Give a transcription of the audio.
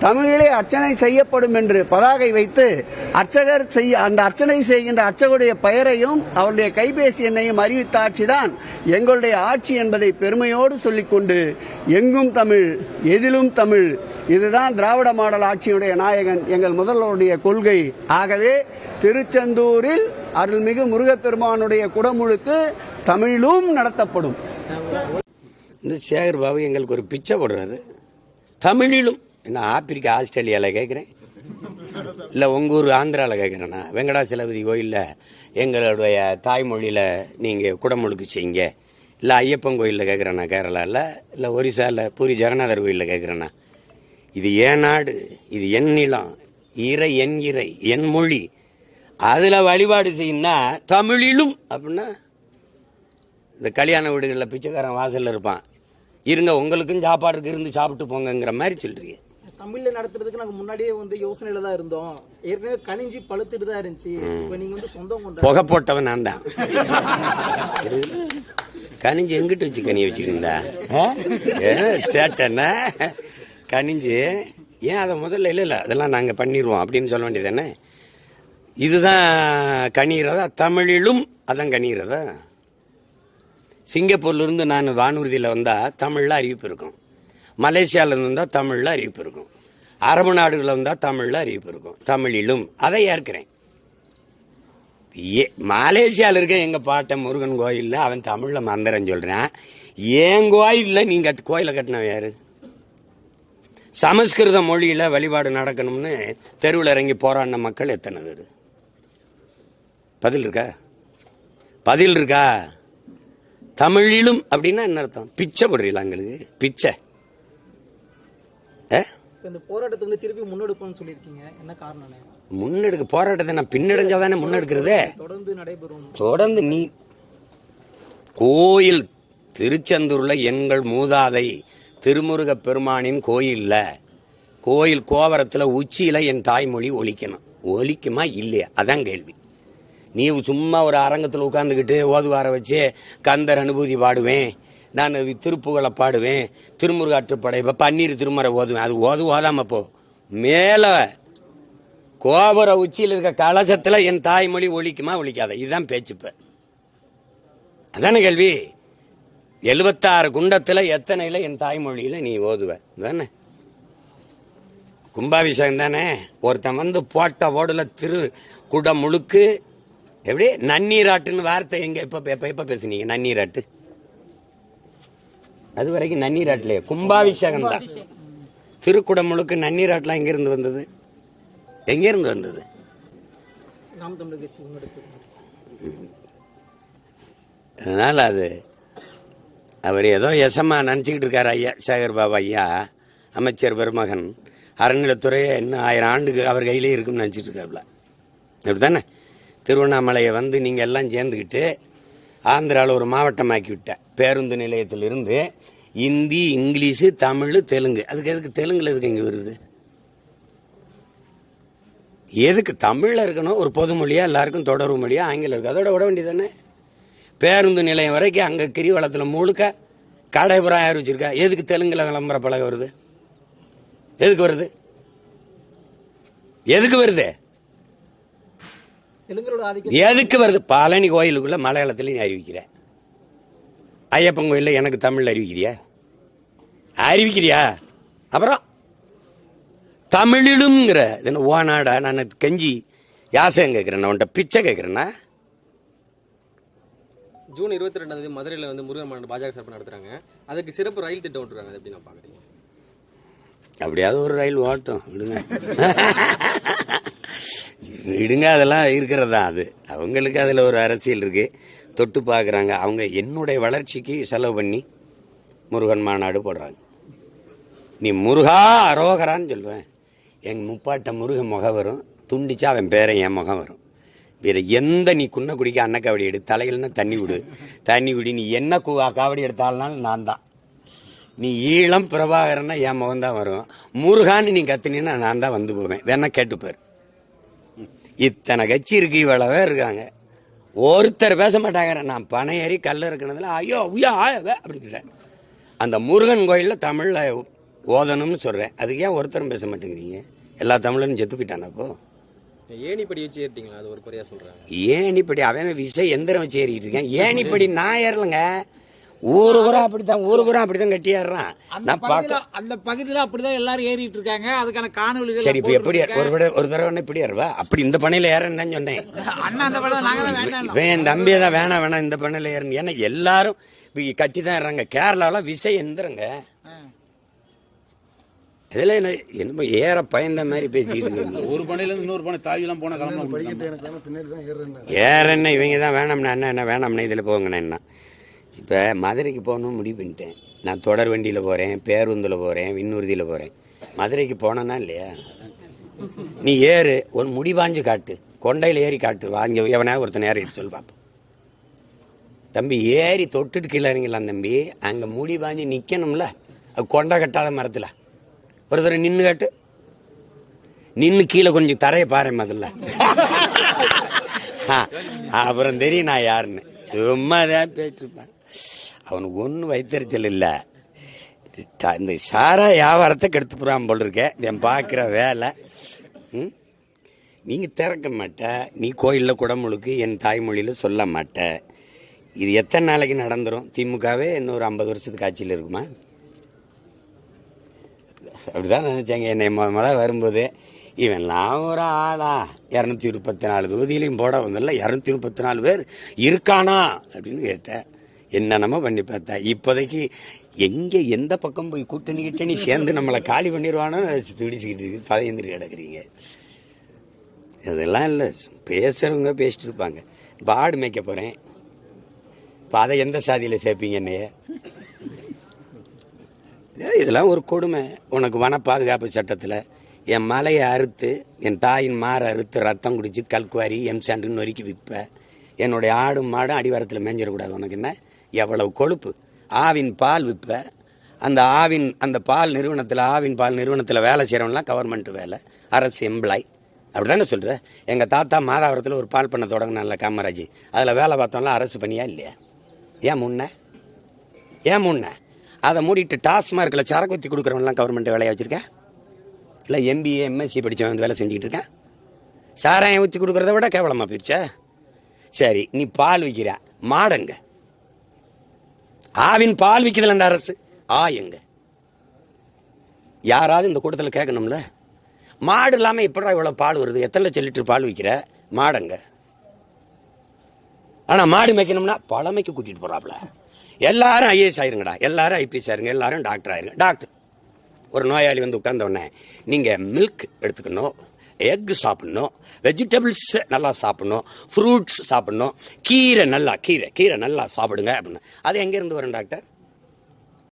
தமிழிலே அர்ச்சனை செய்யப்படும் என்று பதாகை வைத்து அர்ச்சகர் செய்ய அந்த அர்ச்சனை செய்கின்ற அர்ச்சகருடைய பெயரையும் அவருடைய கைபேசி எண்ணையும் அறிவித்த ஆட்சிதான் எங்களுடைய ஆட்சி என்பதை பெருமையோடு சொல்லிக்கொண்டு எங்கும் தமிழ் எதிலும் தமிழ். இதுதான் திராவிட மாடல் ஆட்சியுடைய நாயகன் எங்கள் முதல்வருடைய கொள்கை. ஆகவே திருச்செந்தூரில் அருள்மிகு முருகப்பெருமானுடைய குடமுழுக்கு தமிழிலும் நடத்தப்படும். சேகர் பாபு எங்களுக்கு ஒரு பிச்சை போடுறாரு. தமிழிலும். என்ன ஆப்பிரிக்கா ஆஸ்திரேலியாவில் கேட்குறேன் இல்லை உங்கள் ஊர் ஆந்திராவில் கேட்குறேண்ணா வெங்கடாசலபதி கோயிலில் எங்களுடைய தாய்மொழியில் நீங்கள் குடமுழுக்கு செய்யுங்க. இல்லை ஐயப்பன் கோயிலில் கேட்குறேண்ணா கேரளாவில் இல்லை ஒரிசாவில் பூரி ஜெகநாதர் கோயிலில் கேட்குறேண்ணா இது என் நாடு? இது என் நிலம். இறை என் இறை என் மொழி. அதில் வழிபாடு செய்யணும்னா தமிழிலும் அப்படின்னா இந்த கல்யாண வீடுகளில் பிச்சைக்காரன் வாசலில் இருப்பான். இருங்க உங்களுக்கும் சாப்பாடுக்கு இருந்து சாப்பிட்டு போங்கங்கிற மாதிரி சொல்கிறீங்க தமிழ்ல நடத்துறதுக்கு நாங்க முன்னாடியே வந்து யோசனையில தான் இருந்தோம். ஏற்கனவே கனிஞ்சி பழுத்துட்டு தான் இருந்துச்சு. இப்ப நீங்க வந்து சொந்தம் கொண்டு புகை போட்டவன் நான் தான். கனிஞ்சு எங்கிட்டு வச்சு கனி வச்சுக்கிருந்தா சேட்டன்னா கனிஞ்சு ஏன் அதை முதல்ல இல்லை இல்லை அதெல்லாம் நாங்கள் பண்ணிடுவோம் அப்படின்னு சொல்ல வேண்டியது இதுதான் கணிகிறதா தமிழிலும் அதான் கணிகிறதா சிங்கப்பூர்லேருந்து நான் வானூர்தியில் வந்தால் தமிழில் அறிவிப்பு இருக்கும். மலேசியாவில் இருந்து வந்தால் தமிழில் அறிவிப்பு இருக்கும். அரபு நாடுகளில் வந்தால் தமிழில் அறிவிப்பு இருக்கும். தமிழிலும் அதை ஏற்கிறேன். ஏ மலேசியாவில் இருக்க எங்கள் பாட்டன் முருகன் கோயிலில் அவன் தமிழில் மந்திரம் சொல்கிறான் என் கோயிலில் நீங்கள் கோயிலை கட்டினவன் யார்? சமஸ்கிருத மொழியில் வழிபாடு நடக்கணும்னு தெருவில் இறங்கி போராடின மக்கள் எத்தனை பேர் பதில் இருக்கா? பதில் இருக்கா? தமிழிலும் அப்படின்னா என்ன அர்த்தம்? பிச்சை போடுறீங்களா எங்களுக்கு பிச்சை. ஏ? இந்த போராட்டத்தை வந்து திருப்பி முன்னெடுப்போம்னு சொல்லியிருக்கீங்க. என்ன காரணம்? முன்னெடுக்க போராட்டத்தை நான் பின்னடைஞ்சா தானே முன்னெடுக்கிறதே? தொடர்ந்து நடைபெறும். தொடர்ந்து நீ கோயில் திருச்செந்தூர்ல எங்கள் மூதாதை திருமுருக பெருமானின் கோயில்ல கோயில் கோவரத்துல உச்சியில என் தாய்மொழி ஒலிக்கணும். ஒலிக்குமா இல்லையா? அதான் கேள்வி. நீ சும்மா ஒரு அரங்கத்தில் உட்காந்துக்கிட்டு ஓதுவார வச்சு கந்தர் அனுபூதி பாடுவேன். நான் திருப்புகளை பாடுவேன். திருமுருகாற்றுப்படை இப்போ பன்னீர் திருமறை ஓதுவேன். அது ஓது ஓதாம போ. மேலே கோபுர உச்சியில் இருக்க கலசத்தில் என் தாய்மொழி ஒழிக்குமா ஒழிக்காத இதுதான் பேச்சுப்ப. அதான கேள்வி? எழுபத்தாறு குண்டத்தில் எத்தனையில் என் தாய்மொழியில் நீ ஓதுவ? தானே கும்பாபிஷேகம் தானே? ஒருத்தன் வந்து போட்ட ஓடுல திரு குடம் முழுக்கு எப்படி? நன்னீராட்டுன்னு வார்த்தை எங்கே இப்போ இப்போ எப்போ பேசுனீங்க நன்னீராட்டு. அது வரைக்கும் நன்னீராட்டுலயே கும்பாபிஷேகம் தான் திருக்குடம் முழுக்கு நன்னீராட்டுலாம் எங்க இருந்து வந்தது? எங்க இருந்து வந்தது அதனால அது அவர் ஏதோ எசமா நினச்சிக்கிட்டு இருக்கார் ஐயா சேகர் பாபா ஐயா அமைச்சர் பெருமகன். அறநிலைத்துறையே இன்னும் ஆயிரம் ஆண்டுக்கு அவர் கையிலே இருக்கும்னு நினச்சிட்டு இருக்காருல அப்படித்தானே? திருவண்ணாமலையை வந்து நீங்கள் எல்லாம் சேர்ந்துக்கிட்டு ஆந்திராவில் ஒரு மாவட்டமாக்கி விட்டேன் பேருந்து நிலையத்திலிருந்து இந்தி இங்கிலீஷு தமிழ் தெலுங்கு. அதுக்கு எதுக்கு தெலுங்குல எதுக்கு இங்கே வருது? எதுக்கு தமிழில் இருக்கணும்? ஒரு பொது மொழியா எல்லாருக்கும் தொடர்பு மொழியா ஆங்கிலம் இருக்குது அதோட விட வேண்டியதானே பேருந்து நிலையம் வரைக்கும் அங்கே கிரிவலத்தில் முழுக்க கடைபுறம் யார் வச்சுருக்கா? எதுக்கு தெலுங்கில் விளம்பர பழக வருது? எதுக்கு வருது? எதுக்கு வருது? எதுக்கு வருது? பழனி கோயிலுக்குள்ள மலையாளத்துல நீ அறிவிக்கிற. ஐயப்பன் கோயிலில் எனக்கு தமிழ் அறிவிக்கிறியா? அறிவிக்கிறியா? அப்புறம் தமிழிலும்ங்கிற என்ன ஓநாடா நான் கெஞ்சி யாசகம் கேட்குறேன் நான் உன்ட்ட பிச்சை கேட்குறேன்னா ஜூன் இருபத்தி ரெண்டாம் தேதி மதுரையில் வந்து முருகன் மாநாடு பாஜக சார்பாக நடத்துறாங்க. அதுக்கு சிறப்பு ரயில் திட்டம் விட்டுருக்காங்க அது எப்படி நான் பார்க்குறீங்க? அப்படியாவது ஒரு ரயில் ஓட்டும் விடுங்க. விடுங்க அதெல்லாம் இருக்கிறது தான் அது. அவங்களுக்கு அதில் ஒரு அரசியல் இருக்குது தொட்டு பார்க்குறாங்க அவங்க என்னுடைய வளர்ச்சிக்கு செலவு பண்ணி முருகன் மாநாடு போடுறாங்க. நீ முருகா அரோகரான்னு சொல்லுவேன். எங்கள் முப்பாட்ட முருகன் முகம் வரும். துண்டிச்சா அவன் பேரன் என் முகம் வரும். வேறு எந்த நீ குன்ன குடிக்க அன்ன காவடி எடு. தலையில்னா தண்ணி விடு தண்ணி குடி. நீ என்ன காவடி எடுத்தாலும் நான் தான். நீ ஈழம் பிரபாகரன்னா என் முகம்தான் வரும். முருகான்னு நீ கத்துனீன்னா நான் தான் வந்து போவேன். வேணா கேட்டுப்பார். இத்தனை கட்சி இருக்கு இவ்வளவே இருக்காங்க. ஒருத்தர் பேச மாட்டாங்க. நான் பணம் ஏறி கல் இருக்கிறதுல ஐயோ உயா ஆயவே அப்படின்னு அந்த முருகன் கோயிலில் தமிழில் ஓதணும்னு சொல்றேன். அதுக்கு ஏன் ஒருத்தரும் பேச மாட்டேங்கிறீங்க? எல்லா தமிழனும் செத்து போயிட்டானா அப்போ ஏணிப்படி வச்சு ஏறிட்டீங்களா? அது ஒரு குறையா சொல்றாங்க. ஏணிப்படி அவன் விசை எந்திரம் வச்சு ஏறிட்டு இருக்கேன். ஏணிப்படி நான் ஏறலங்க. ஊரு பூரா அப்படித்தான் ஊரு பூரா அப்படித்தான் கட்டி ஏறுறான் அந்த நான் பார்க்க அந்த பகுதியில அப்படிதான் எல்லாரும் ஏறிட்டு இருக்காங்க அதுக்கான காணொலிகள் சரி இப்போ எப்படி ஒரு விட ஒரு தடவை இப்படி ஏறுவா? அப்படி இந்த பண்ணையில ஏறேன்னு தான் சொன்னேன். அண்ணா அந்த படம் நாங்க தான் வேண்டாம். இவன் என் தம்பியை தான் வேணாம் வேணாம் இந்த பண்ணையில ஏறணும் ஏன்னா எல்லாரும் இப்போ கட்டி தான் ஏறாங்க கேரளாவில் விசை எந்திரங்க. இதுல என்ன என்னமோ ஏற பயந்த மாதிரி பேசிட்டு இருக்கீங்க. ஒரு இருந்து இன்னொரு பனை தாவி எல்லாம் போன கிளம்பலாம் ஏற என்ன இவங்க தான் வேணாம்னா என்ன என்ன வேணாம்னா இதில் போங்கண்ணா என்ன இப்போ மதுரைக்கு போகணும்னு முடிவு பண்ணிட்டேன். நான் தொடர் வண்டியில் போகிறேன் பேருந்தில் போகிறேன் விண்ணூர்தியில் போகிறேன் மதுரைக்கு போனேன்னா இல்லையா? நீ ஏறு ஒரு முடிவாஞ்சு காட்டு. கொண்டையில் ஏறி காட்டு. வாங்க எவனா ஒருத்தன் ஏறிட்டு சொல்லு பார்ப்போம் தம்பி ஏறி தொட்டுட்டு கீழே இறங்கலாம் தம்பி. அங்கே முடி வாங்கி நிற்கணும்ல அது கொண்டை கட்டாத மரத்தில். ஒரு தடவை நின்று காட்டு. நின்று கீழே கொஞ்சம் தரையை பாரு முதல்ல ஆ, அப்புறம் தெரியும் நான் யாருன்னு. சும்மா தான் பேசிருப்பேன் அவனுக்கு ஒன்றும் வைத்தறிச்சல் இல்லை. இந்த சாரா வியாபாரத்தை கெடுத்து போகிறான் போல் இருக்க என் பார்க்குற வேலை நீங்கள் திறக்க மாட்டேன் நீ கோயிலில் குடமுழுக்கு என் தாய்மொழியில் சொல்ல மாட்ட. இது எத்தனை நாளைக்கு நடந்துடும் திமுகவே இன்னொரு ஐம்பது வருஷத்துக்கு ஆட்சியில் இருக்குமா? அப்படிதான் நினச்சாங்க. என்னை முத வரும்போது இவன்லாம் ஒரு ஆளா. இரநூத்தி முப்பத்தி நாலு தொகுதியிலையும் போட வந்ததில்ல இரநூத்தி முப்பத்தி நாலு பேர் இருக்கானா? அப்படின்னு கேட்டேன். என்னென்னமோ பண்ணி பார்த்தேன் இப்போதைக்கு எங்கே எந்த பக்கம் போய் கூட்டணி கிட்டணி சேர்ந்து நம்மளை காலி பண்ணிடுவானோ நினச்சி துடிச்சிக்கிட்டு இருக்கு பதையந்திரி கிடக்குறீங்க. இதெல்லாம் இல்லை பேசுகிறவங்க பேசிட்டு இருப்பாங்க. இப்போ ஆடு மேய்க்க போகிறேன் இப்போ அதை எந்த சாதியில் சேர்ப்பீங்க என்னைய? இதெல்லாம் ஒரு கொடுமை. உனக்கு வன பாதுகாப்பு சட்டத்தில் என் மலையை அறுத்து என் தாயின் மாரை அறுத்து ரத்தம் குடித்து கல்குவாரி எம் சாண்டுன்னு நொறுக்கி விற்பேன் என்னுடைய ஆடும் மாடும் அடிவாரத்தில் மேஞ்சிடக்கூடாது உனக்கு என்ன? எவ்வளவு கொழுப்பு? ஆவின் பால் விற்ப. அந்த ஆவின் அந்த பால் நிறுவனத்தில் ஆவின் பால் நிறுவனத்தில் வேலை செய்கிறவங்களாம் கவர்மெண்ட் வேலை அரசு எம்ப்ளாய் அப்படி தானே சொல்கிற எங்கள் தாத்தா மாதாவரத்தில் ஒரு பால் பண்ண தொடங்கினால காமராஜ். அதில் வேலை பார்த்தோம்லாம் அரசு பண்ணியா இல்லையா? ஏன் முன்ன? ஏன் முன்ன? அதை மூடிட்டு டாஸ்மார்க்கில் சரக்கு ஊற்றி கொடுக்குறவன்லாம் கவர்மெண்ட் வேலையை வச்சுருக்கேன் இல்லை எம்பிஏ எம்எஸ்சி படித்தவன் வந்து வேலை செஞ்சுக்கிட்டு இருக்கேன்? சாராயம் ஊற்றி கொடுக்குறத விட கேவலமாக போயிடுச்சா சரி நீ பால் விற்கிற மாடங்க. ஆவின் பால் விற்கிறதுல இந்த அரசு. ஆ எங்க? யாராவது இந்த கூட்டத்தில் கேட்கணும்ல? மாடு இல்லாமல் எப்படா இவ்வளோ பால் வருது? எத்தனை லட்சம் லிட்டர் பால் விற்கிற மாடங்க. ஆனால் மாடு மேய்க்கணும்னா பழமைக்கு கூட்டிட்டு போகிறாப்புல எல்லாரும் ஐஏஎஸ் ஆயிருங்கடா. எல்லாரும் ஐபிஎஸ் ஆயிருங்க. எல்லாரும் டாக்டர் ஆயிருங்க. டாக்டர் ஒரு நோயாளி வந்து உட்கார்ந்த உடனே மில்க் எடுத்துக்கணும். எக் சாப்பிட்ணும். வெஜிடபிள்ஸ் நல்லா சாப்பிட்ணும். ஃப்ரூட்ஸ் சாப்பிட்ணும். கீரை நல்லா கீரை கீரை நல்லா சாப்பிடுங்க அப்படின்னு. அது எங்கேருந்து வரும் டாக்டர்?